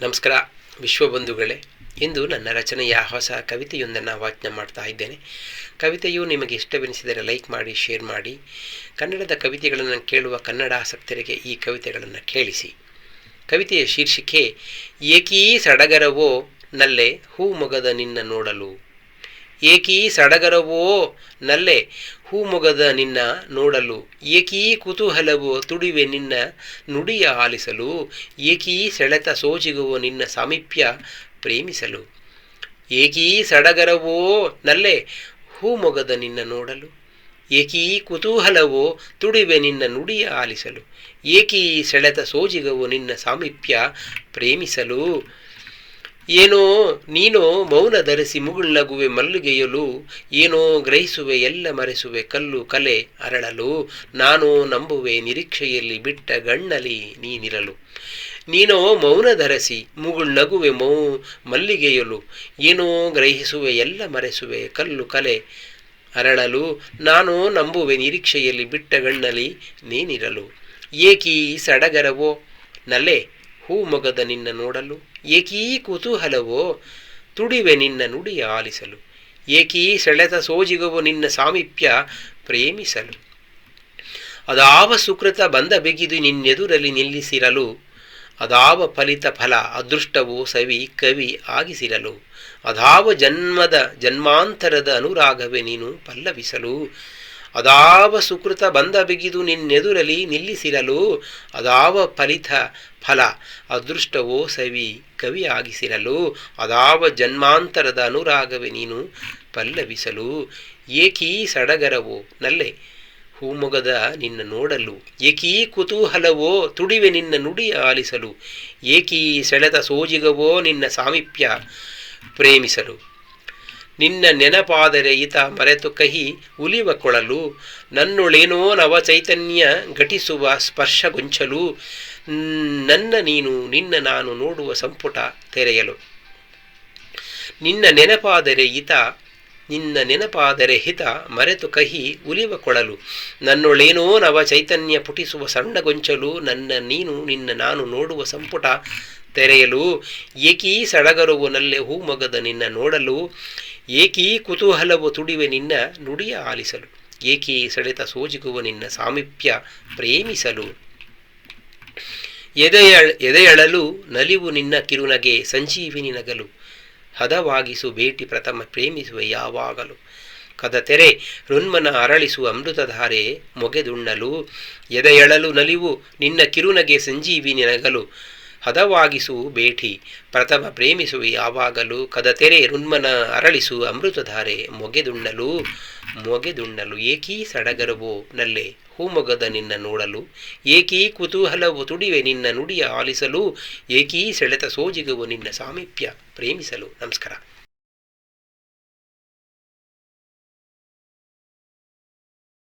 ನಮಸ್ಕಾರ, ವಿಶ್ವಬಂಧುಗಳೇ. ಇಂದು ನನ್ನ ರಚನೆಯ ಹೊಸ ಕವಿತೆಯೊಂದನ್ನು ವಾಚನ ಮಾಡ್ತಾ ಇದ್ದೇನೆ. ಕವಿತೆಯು ನಿಮಗೆ ಇಷ್ಟವೆನಿಸಿದರೆ ಲೈಕ್ ಮಾಡಿ, ಶೇರ್ ಮಾಡಿ. ಕನ್ನಡದ ಕವಿತೆಗಳನ್ನು ಕೇಳುವ ಕನ್ನಡ ಆಸಕ್ತರಿಗೆ ಈ ಕವಿತೆಗಳನ್ನು ಕೇಳಿಸಿ. ಕವಿತೆಯ ಶೀರ್ಷಿಕೆ, ಏಕೀ ಸಡಗರವೋ ನಲ್ಲೆ ಹೂ ಮೊಗದ ನಿನ್ನ ನೋಡಲು. ಏಕೀ ಸಡಗರವೋ ನಲ್ಲೆ, ಹೂಮೊಗದ ನಿನ್ನ ನೋಡಲು, ಏಕೀ ಕುತೂಹಲವೋ ತುಡಿವೆ ನಿನ್ನ ನುಡಿಯ ಆಲಿಸಲು, ಏಕೀ ಸೆಳೆತ ಸೋಜಿಗುವ ನಿನ್ನ ಸಾಮೀಪ್ಯ ಪ್ರೇಮಿಸಲು. ಏಕೀ ಸಡಗರವೋ ನಲ್ಲೆ, ಹೂಮೊಗದ ನಿನ್ನ ನೋಡಲು, ಏಕೀ ಕುತೂಹಲವೋ ತುಡಿವೆ ನಿನ್ನ ನುಡಿಯ ಆಲಿಸಲು, ಏಕೀ ಸೆಳೆತ ಸೋಜಿಗವೋ ನಿನ್ನ ಸಾಮೀಪ್ಯ ಪ್ರೇಮಿಸಲು. ಏನೋ ನೀನೋ ಮೌನ ಧರಿಸಿ ಮುಗುಳ್ನಗುವೆ ಮಲ್ಲಿಗೆಯಲು, ಏನೋ ಗ್ರಹಿಸುವೆ ಎಲ್ಲ ಮರೆಸುವೆ ಕಲ್ಲು ಕಲೆ ಅರಳಲು, ನಾನು ನಂಬುವೆ ನಿರೀಕ್ಷೆಯಲ್ಲಿ ಬಿಟ್ಟ ಗಣ್ಣಲಿ ನೀನಿರಲು. ನೀನೋ ಮೌನ ಧರಿಸಿ ಮುಗುಳ್ನಗುವೆ ಮೌ ಮಲ್ಲಿಗೆಯಲು, ಏನೋ ಗ್ರಹಿಸುವೆ ಎಲ್ಲ ಮರೆಸುವೆ ಕಲ್ಲು ಕಲೆ ಅರಳಲು, ನಾನು ನಂಬುವೆ ನಿರೀಕ್ಷೆಯಲ್ಲಿ ಬಿಟ್ಟ ಗಣ್ಣಲಿ ನೀನಿರಲು. ಏಕೀ ಸಡಗರವೋ ನಲೆ ಹೂ ಮೊಗದ ನಿನ್ನ ನೋಡಲು, ಏಕೀ ಕುತೂಹಲವೋ, ತುಡಿವೆ ನಿನ್ನ ನುಡಿ ಆಲಿಸಲು, ಏಕೀ ಸೆಳೆತ ಸೋಜಿಗವು ನಿನ್ನ ಸಾಮೀಪ್ಯ ಪ್ರೇಮಿಸಲು. ಅದಾವ ಸುಕೃತ ಬಂದ ಬಿಗಿದು ನಿನ್ನೆದುರಲ್ಲಿ ನಿಲ್ಲಿಸಿರಲು, ಅದಾವ ಫಲಿತ ಫಲ ಅದೃಷ್ಟವು ಸವಿ ಕವಿ ಆಗಿಸಿರಲು, ಅದಾವ ಜನ್ಮದ ಜನ್ಮಾಂತರದ ಅನುರಾಗವೇ ನೀನು ಪಲ್ಲವಿಸಲು. ಅದಾವ ಸುಕೃತ ಬಂದ ಬಿಗಿದು ನಿನ್ನೆದುರಲಿ ನಿಲ್ಲಿಸಿರಲು, ಅದಾವ ಫಲಿತ ಫಲ ಅದೃಷ್ಟವೋ ಸವಿ ಕವಿ ಆಗಿಸಿರಲು ಅದಾವ ಜನ್ಮಾಂತರದ ಅನುರಾಗವೇ ನೀನು ಪಲ್ಲವಿಸಲು, ಏಕೀ ಸಡಗರವೋ ನಲ್ಲೆ ಹೂಮೊಗದ ನಿನ್ನ ನೋಡಲು, ಏಕೀ ಕುತೂಹಲವೋ ತುಡಿವೆ ನಿನ್ನ ನುಡಿ ಆಲಿಸಲು, ಏಕೀ ಸೆಳೆದ ಸೋಜಿಗವೋ ನಿನ್ನ ಸಾಮೀಪ್ಯ ಪ್ರೇಮಿಸಲು. ನಿನ್ನ ನೆನಪಾದರೆ ಈತ ಮರೆತು ಕಹಿ ಉಲಿವ ಕೊಳಲು. ನನ್ನೊಳೇನೋ ನವ ಚೈತನ್ಯ ಘಟಿಸುವ ಸ್ಪರ್ಶಗೊಂಚಲು ನನ್ನ ನೀನು, ನಿನ್ನ ನಾನು ನೋಡುವ ಸಂಪುಟ ತೆರೆಯಲು. ನಿನ್ನ ನೆನಪಾದರೆ ಈತ, ನಿನ್ನ ನೆನಪಾದರೆ ಹಿತ ಮರೆತು ಕಹಿ ಉಲಿವ ಕೊಳಲು. ನನ್ನೊಳೇನೋ ನವ ಚೈತನ್ಯ ಪುಟಿಸುವ ಸಣ್ಣಗೊಂಚಲು ನನ್ನ ನೀನು, ನಿನ್ನ ನಾನು ನೋಡುವ ಸಂಪುಟ ತೆರೆಯಲು. ಏಕೀ ಸಡಗರುವು ನಲ್ಲೆ ಹೂ ಮಗದ ನಿನ್ನ ನೋಡಲು. ಏಕೀ ಕುತೂಹಲವು ತುಡಿವೆ ನಿನ್ನ ನುಡಿಯ ಆಲಿಸಲು, ಏಕೀ ಸೆಳೆತ ಸೋಜಿಗುವ ನಿನ್ನ ಸಾಮೀಪ್ಯ ಪ್ರೇಮಿಸಲು. ಎದೆಯ ಎದೆಯಳಲು ನಲಿವು ನಿನ್ನ ಕಿರುನಗೆ, ಸಂಜೀವಿನಿ ನಗಲು. ಹದವಾಗಿಸು ಭೇಟಿ ಪ್ರಥಮ ಪ್ರೇಮಿಸುವ ಯಾವಾಗಲು. ಕದ ತೆರೆ ರುನ್ಮನ ಅರಳಿಸುವ ಅಮೃತಧಾರೆ ಮೊಗೆದುಣ್ಣಲು. ಎದೆಯಳಲು ನಲಿವು ನಿನ್ನ ಕಿರುನಗೆ, ಸಂಜೀವಿನಿ ನಗಲು. ಹದವಾಗಿಸು ಭೇಟಿ. ಪ್ರಥಮ ಪ್ರೇಮಿಸು ಯಾವಾಗಲೂ. ಕದ ತೆರೆ ರುಣ್ಮನ ಅರಳಿಸು ಅಮೃತಧಾರೆ. ಮೊಗೆದುಣ್ಣಲು ಮೊಗೆದುಣ್ಣಲು ಏಕೀ ಸಡಗರವೋ ನಲ್ಲೆ. ಹೂಮೊಗದ ನಿನ್ನ ನೋಡಲು, ಏಕೀ ಕುತೂಹಲವು ತುಡಿವೆ ನಿನ್ನ ನುಡಿಯ ಆಲಿಸಲು, ಏಕೀ ಸೆಳೆತ ಸೋಜಿಗವು ನಿನ್ನ ಸಾಮೀಪ್ಯ ಪ್ರೇಮಿಸಲು. ನಮಸ್ಕಾರ.